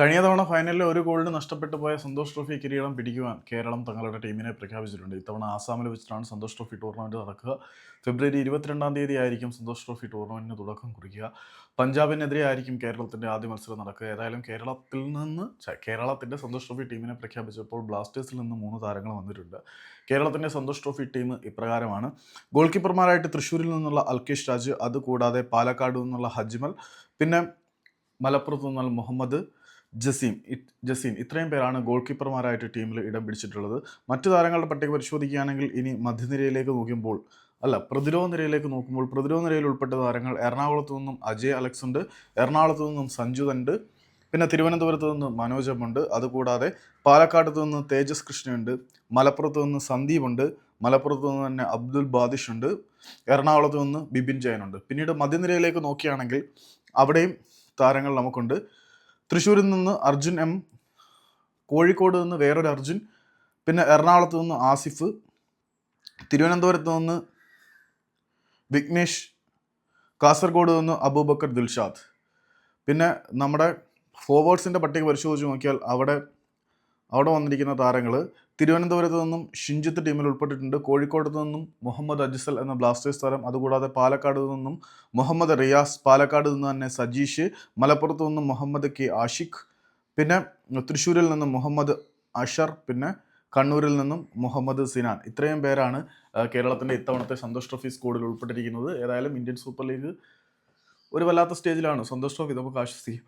കഴിഞ്ഞ തവണ ഫൈനലിൽ ഒരു ഗോളിന് നഷ്ടപ്പെട്ടു പോയ സന്തോഷ് ട്രോഫി കിരീടം പിടിക്കുവാൻ കേരളം തങ്ങളുടെ ടീമിനെ പ്രഖ്യാപിച്ചിട്ടുണ്ട്. ഇത്തവണ ആസാമിൽ വെച്ചിട്ടാണ് സന്തോഷ് ട്രോഫി ടൂർണമെന്റ് നടക്കുക. ഫെബ്രുവരി ഇരുപത്തിരണ്ടാം തീയതി ആയിരിക്കും സന്തോഷ് ട്രോഫി ടൂർണമെന്റിന് തുടക്കം കുറിക്കുക. പഞ്ചാബിനെതിരെ ആയിരിക്കും കേരളത്തിന്റെ ആദ്യ മത്സരം നടക്കുക. ഏതായാലും കേരളത്തിൽ നിന്ന് കേരളത്തിന്റെ സന്തോഷ് ട്രോഫി ടീമിനെ പ്രഖ്യാപിച്ചപ്പോൾ ബ്ലാസ്റ്റേഴ്സിൽ നിന്ന് മൂന്ന് താരങ്ങൾ വന്നിട്ടുണ്ട്. കേരളത്തിന്റെ സന്തോഷ് ട്രോഫി ടീം ഇപ്രകാരമാണ്. ഗോൾ കീപ്പർമാരായിട്ട് തൃശ്ശൂരിൽ നിന്നുള്ള അൽകേഷ് രാജ് അതുകൂടാതെ പാലക്കാട് നിന്നുള്ള ഹജ്മൽ പിന്നെ മലപ്പുറത്ത് നിന്നാൽ മുഹമ്മദ് ജസീം. ജസീം. ഇത്രയും പേരാണ് ഗോൾ കീപ്പർമാരായിട്ട് ടീമിൽ ഇടം പിടിച്ചിട്ടുള്ളത്. മറ്റു താരങ്ങളുടെ പട്ടിക പരിശോധിക്കുകയാണെങ്കിൽ ഇനി മധ്യനിരയിലേക്ക് നോക്കുമ്പോൾ അല്ല പ്രതിരോധ നിരയിലേക്ക് നോക്കുമ്പോൾ പ്രതിരോധ നിരയിൽ ഉൾപ്പെട്ട താരങ്ങൾ എറണാകുളത്ത് നിന്നും അജയ് അലക്സ് ഉണ്ട് എറണാകുളത്ത് നിന്നും സഞ്ജു ഉണ്ട് പിന്നെ തിരുവനന്തപുരത്ത് നിന്ന് മനോജമുണ്ട് അതുകൂടാതെ പാലക്കാട് നിന്ന് തേജസ് കൃഷ്ണയുണ്ട് മലപ്പുറത്ത് നിന്ന് സന്ദീപ് ഉണ്ട് മലപ്പുറത്ത് നിന്ന് തന്നെ അബ്ദുൽ ബാദിഷ് ഉണ്ട് എറണാകുളത്ത് നിന്ന് ബിബിൻ ജയനുണ്ട് പിന്നീട് മധ്യനിരയിലേക്ക് നോക്കുകയാണെങ്കിൽ അവിടെയും താരങ്ങൾ നമുക്കുണ്ട്. തൃശ്ശൂരിൽ നിന്ന് അർജുൻ എം കോഴിക്കോട് നിന്ന് വേറൊരു അർജുൻ പിന്നെ എറണാകുളത്ത് നിന്ന് ആസിഫ് തിരുവനന്തപുരത്ത് നിന്ന് വിഘ്നേഷ് കാസർഗോഡ് നിന്ന് അബൂബക്കർ ദിൽഷാദ്. പിന്നെ നമ്മുടെ ഫോർവേഡ്സിന്റെ പട്ടിക പരിശോധിച്ച് നോക്കിയാൽ അവിടെ അവിടെ വന്നിരിക്കുന്ന താരങ്ങൾ തിരുവനന്തപുരത്ത് നിന്നും ഷിഞ്ചിത്ത് ടീമിൽ ഉൾപ്പെട്ടിട്ടുണ്ട്. കോഴിക്കോട് നിന്നും മുഹമ്മദ് അജിസൽ എന്ന ബ്ലാസ്റ്റേഴ്സ് താരം. അതുകൂടാതെ പാലക്കാട് നിന്നും മുഹമ്മദ് റിയാസ് പാലക്കാട് നിന്ന് തന്നെ സജീഷ് മലപ്പുറത്ത് നിന്നും മുഹമ്മദ് കെ ആഷിഖ് പിന്നെ തൃശ്ശൂരിൽ നിന്നും മുഹമ്മദ് അഷർ പിന്നെ കണ്ണൂരിൽ നിന്നും മുഹമ്മദ് സിനാൻ. ഇത്രയും പേരാണ് കേരളത്തിന്റെ ഇത്തവണത്തെ സന്തോഷ് ട്രോഫി സ്കോഡിൽ ഉൾപ്പെട്ടിരിക്കുന്നത്. ഏതായാലും ഇന്ത്യൻ സൂപ്പർ ലീഗ് ഒരു വല്ലാത്ത സ്റ്റേജിലാണ്. സന്തോഷ് ട്രോഫി നമുക്ക് ആശ്വസിക്കും.